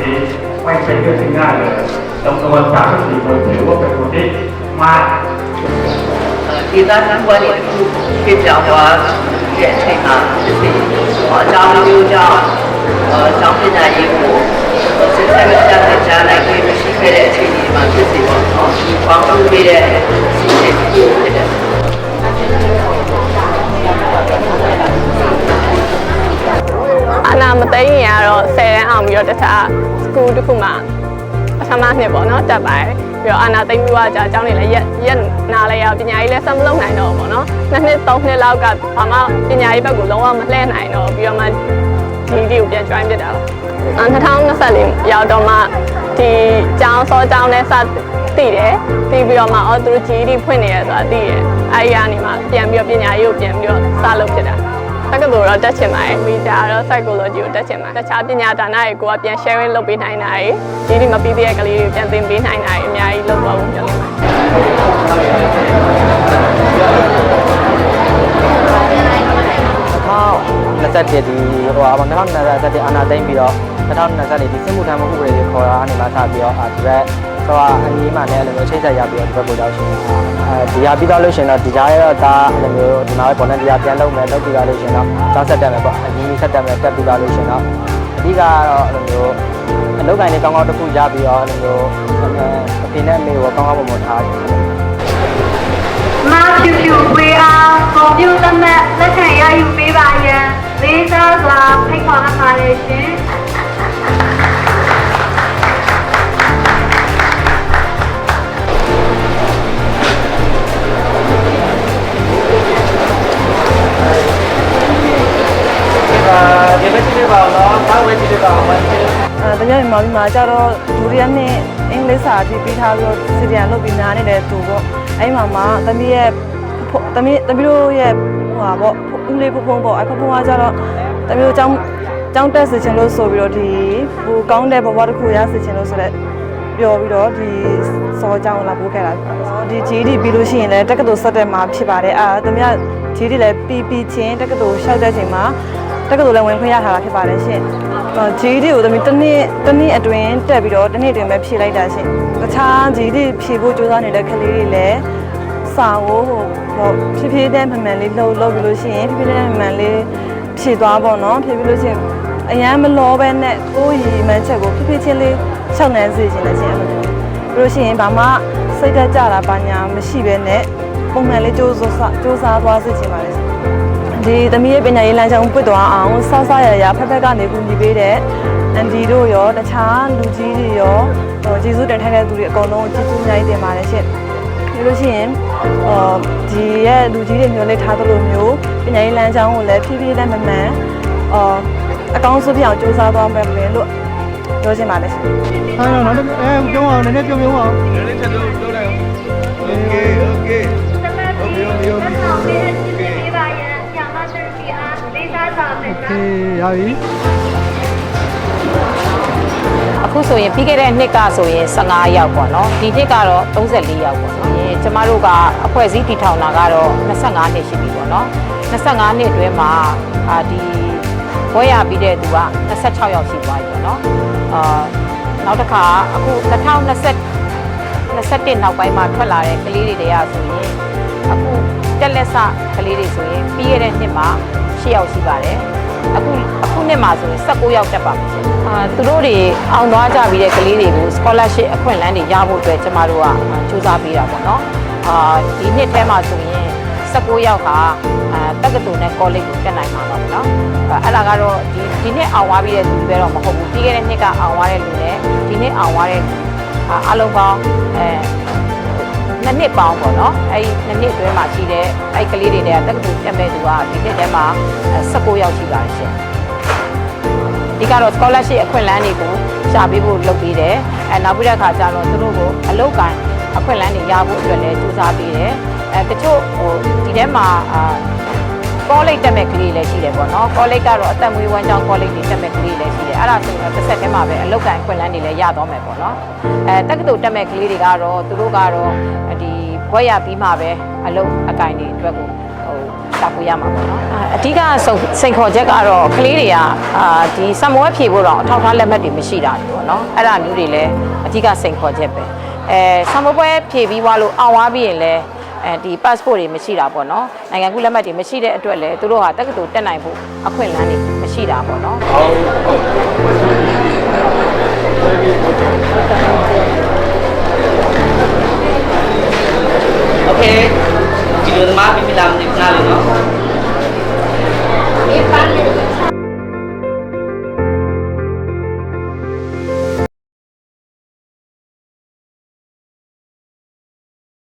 นี่ไม่ใช่เรื่องที่ง่ายเลยจำนวนสามสี่คนถือว่าเป็นคนที่มาก Kita kan buat itu kita buat jenis mana, jadi jauh jauh jauh, sampai dari ibu, sekarang kita kerja lagi mesti kerja sini, mesti buat, buat kerja. စကူတစ်ခုမှပထမနှစ်ပေါ့နော်တက်ပါတယ်ပြီးတော့အနာသိမ့်ပြီးတော့ကြာအကြောင်းတွေလည်းရက်ရက်နာလိုက်ရပညာရေးလည်းဆက်မလုပ်နိုင်တော့ဘူးပေါ့နော်နှစ်နှစ်သုံးနှစ်လောက်ကဘာမှပညာရေးဘက်ကိုလုံးဝမလှည့်နိုင်တော့ပြီးတော့မှဒီဒီကိုပြန် join ဖြစ်တာပါအ2024ရောက်တော့မှဒီကျောင်းစောကျောင်းနဲ့စတည်တယ်ပြီးပြီးတော့မှအော်သူတို့ GED ဖွင့်နေရဆိုတာသိတယ်အဲဒီကနေမှပြန်ပြီးတော့ပညာရေးကိုပြန်ပြီးတော့စလုပ်ဖြစ်တာတ က္ကသိုလ်တော့တက်ချင်ပါတယ်မိတာတော့ psychology ကိုတက်ချင်ပါတယ်တခြားပညာဒါနတွေကိုကပြန် sharing လုပ်ပေးနိုင်တာတွေဒီဒီမပြီးသေးတဲ့ကလေးတွေပြန်သင်ပေးနိုင်တာတွေအများကြီးလုပ်သွားဖို့ပြောနေပါတယ်2021ဒီဟိုဟာ2021အာနာသိမ့်ပြီးတော့2024ဒီစစ်မှုထမ်းမှုဥပဒေတွေခေါ်တာအနေမှာစပြီးတော့ဒီဘက် ဆိုတော့အကြီးမှလည်းအဲ့လိုမျိုးချိတ်ဆက်ရပြီးတော့ဒီဘက်ကိုရောက်ရှင်အဲဒီဟာပြီးတော့လို့ရှင်တော့ဒီကြားရတော့ဒါအဲ့လိုမျိုးဒီမှာပဲပေါ်နေဒီဟာပြန်လုပ်မယ်လုပ်ပြီးတော့လို့ရှင်တော့ကျောင်းဆက်တက်မယ်ပေါ့အကြီးဆက်တက်မယ်တက်ပြီးတော့လို့ရှင်တော့အဓိကကတော့အဲ့လိုမျိုးအလုပ်ကိုင်းလေးကောင်းကောင်းတစ်ခုရပြီးတော့အဲ့လိုမျိုးအဖေနဲ့အမေကိုကောင်းကောင်းပုံပေါ်ထားတယ်မာဖြူဖြူဝေအားကွန်ပျူတာနဲ့လက်ခံရယူပေးပါရန်လေးစားစွာဖိတ်ခေါ်အပ်ပါတယ်ရှင် တကယ်မြန်မာပြည်မှာကျတော့ဒုတိယနှစ်အင်္ဂလိပ်စာအထိပြီးထားပြီးတော့စီပြန်လုပ်ပြီးနားနေတဲ့သူပေါ့အဲ့မှာမှသမီးရဲ့ဖေသမီးသမီးတို့ရဲ့ဟိုဟာပေါ့ဦးလေးဖဖုံးပေါ့အဲ့ဖဖုံးကကျတော့သမီးတို့ကျောင်းကျောင်းတက်စီချင်လို့ဆိုပြီးတော့ဒီဟိုကောင်းတဲ့ဘဝတစ်ခုရစီချင်လို့ဆိုတော့ပြောပြီးတော့ဒီစောကျောင်းလာပို့ခဲ့တာဒီ GD ပြီးလို့ရှိရင်လည်းတက္ကသိုလ်ဆက်တက်မှာဖြစ်ပါတယ်အာသမီးက GD လည်းပြီးပြီးချင်းတက္ကသိုလ်လျှောက်တဲ့ချိန်မှာ တက္ကသိုလ်လည်းဝင်ခွင့်ရထားတာဖြစ်ပါတယ်ရှင်။အော် GD ကိုသမီးတစ်နှစ်တစ်နှစ်အတွင်းတက်ပြီးတော့တစ်နှစ်အတွင်းပဲဖြေလိုက်တာရှင်။တခြား GD ဖြေဖို့ကြိုးစားနေတဲ့ကလေးတွေလည်းစာကိုဟိုဟိုဖြည်းဖြည်းနဲ့မှန်မှန်လေးလှုပ်လှုပ်ပြီးလို့ရှိရင်ဖြည်းဖြည်းနဲ့မှန်မှန်လေးဖြေသွားပေါ့နော်ဖြေပြီးလို့ရှိရင်အရန်မလောပဲနဲ့ကိုယ်ရည်မှန်းချက်ကိုဖြည်းဖြည်းချင်းလေးရှောက်နှမ်းစေချင်တယ်ရှင်အဲ့လိုမျိုးပြီးလို့ရှိရင်ဘာမှစိတ်သက်ကြတာဘာညာမရှိပဲနဲ့ပုံမှန်လေးကြိုးစားကြိုးစားသွားစေချင်ပါတယ်ရှင် ဒီသမီးရဲ့ပညာရေးလမ်းကြောင်းပွင့်သွားအောင်ဆောက်ဆောက်ရရဖက်ဖက်ကနေကူညီပေးတဲ့အန်ဒီတို့ရောတခြားလူကြီးတွေရောဟိုကျေးဇူးတင်ထိုက်တဲ့သူတွေအကုန်လုံးကျေးဇူးအများကြီးတင်ပါတယ်ရှင့်ပြီးလို့ရှိရင်ဟောဒီရဲ့လူကြီးတွေမျိုးလေးထားသလိုမျိုးပညာရေးလမ်းကြောင်းကိုလည်းဖြည်းဖြည်းနဲ့မမှန်အော်အကောင်းဆုံးဖြစ်အောင်ကြိုးစားသွားမယ်လို့ပြောချင်ပါတယ်ရှင်အဲ့တော့နောက်တစ်အဲပြောအောင်နည်းနည်းပြောပြောအောင်သမတ်ပေးတဲ့စီစဉ် အေးရပြီအခုဆိုရင်ပြီးခဲ့တဲ့နှစ်ကဆိုရင်15ယောက်ပေါ့နော်ဒီနှစ်ကတော့34ယောက်ပေါ့နော်အဲကျမတို့ကအဖွဲ့အစည်းတည်ထောင်တာကတော့25နှစ်ရှိပြီပေါ့နော်25နှစ်အတွင်းမှာအာဒီဘွဲရပြီးတဲ့သူက26ယောက်ရှိသွားပြီပေါ့နော်အာနောက်တစ်ခါအခု2020 21နောက်ပိုင်းမှာထွက်လာတဲ့ကလေးတွေတွေကဆိုရင်အခုတက်လက်စကလေးတွေဆိုရင်ပြီးခဲ့တဲ့နှစ်မှာ10ယောက်ရှိပါတယ် အခုအခုနှစ်မှာဆိုရင်19ယောက်တက်ပါမယ်ရှင်အာသူတို့တွေအောင်သွားကြပြီးတဲ့ကလေးတွေကို scholarship အခွင့်အလမ်းတွေရဖို့အတွက်ကျမတို့ကစူးစမ်းပေးတာပေါ့နော်အာဒီနှစ်ထဲမှာဆိုရင်19ယောက်ဟာအာတက္ကသိုလ်နဲ့ college ကိုတက်နိုင်မှာတော့ပေါ့နော်အဲ့ဒါကတော့ဒီဒီနှစ်အောင်သွားပြီးတဲ့သူတွေပဲတော့မဟုတ်ဘူးပြီးခဲ့တဲ့နှစ်ကအောင်သွားတဲ့လူနဲ့ဒီနှစ်အောင်သွားတဲ့အာအလုံးပေါင်းအဲ နှစ်နှစ်ပေါင်းပေါ့နော်အဲဒီနှစ်နှစ်အတွင်းမှာရှိတဲ့အဲဒီကလေးတွေတဲ့တက္ကသိုလ်တက်မဲ့သူကဒီနှစ်ထဲမှာ19ယောက်ရှိပါတယ်ရှင်ဒီကတော့ scholarship အခွင့်အလမ်းတွေကိုရှာပေးဖို့လုပ်ပေးတယ်အဲနောက်ပြီးတဲ့အခါကျတော့သူတို့ကိုအလုပ်ကိုင်အခွင့်အလမ်းတွေရဖို့အတွက်လည်းစူးစမ်းပေးတယ်အဲတချို့ဟိုဒီထဲမှာအာ ကောလိပ်တက်မဲ့ကလေးလည်းရှိတယ်ပေါ့နော်ကောလိပ်ကတော့အသက်မွေးဝမ်းကြောင်းကောလိပ်တွေတက်မဲ့ကလေးလည်းရှိတယ်အဲ့ဒါဆိုရင်တော့တစ်ဆက်တည်းမှာပဲအလောက်ကန်ခွင့်လန်းတွေလည်းရတော့မယ်ပေါ့နော်အဲတက္ကသိုလ်တက်မဲ့ကလေးတွေကတော့သူတို့ကတော့ဒီဘွဲ့ရပြီးမှပဲအအလုပ်အကင်တွေအတွက်ကိုဟိုတာပွေရမှာပေါ့နော်အာအဓိကစိန်စိန်ခေါ်ချက်ကတော့ကလေးတွေကအာဒီစမွေးဖြေဖို့တော့အထောက်အထားလက်မှတ်တွေမရှိတာတွေပေါ့နော်အဲ့ဒါမျိုးတွေလည်းအဓိကစိန်ခေါ်ချက်ပဲအဲစမွေးပွဲဖြေပြီးသွားလို့အောင်သွားပြီးရင်လည်း အဲဒီ passport တွေမရှိတာပေါ့နော်နိုင်ငံကူးလက်မှတ်တွေမရှိတဲ့အတွက်လည်းသူတို့ဟာတက္ကသိုလ်တက်နိုင်ဖို့အခွင့်အလမ်းတွေမရှိတာပေါ့နော်โอ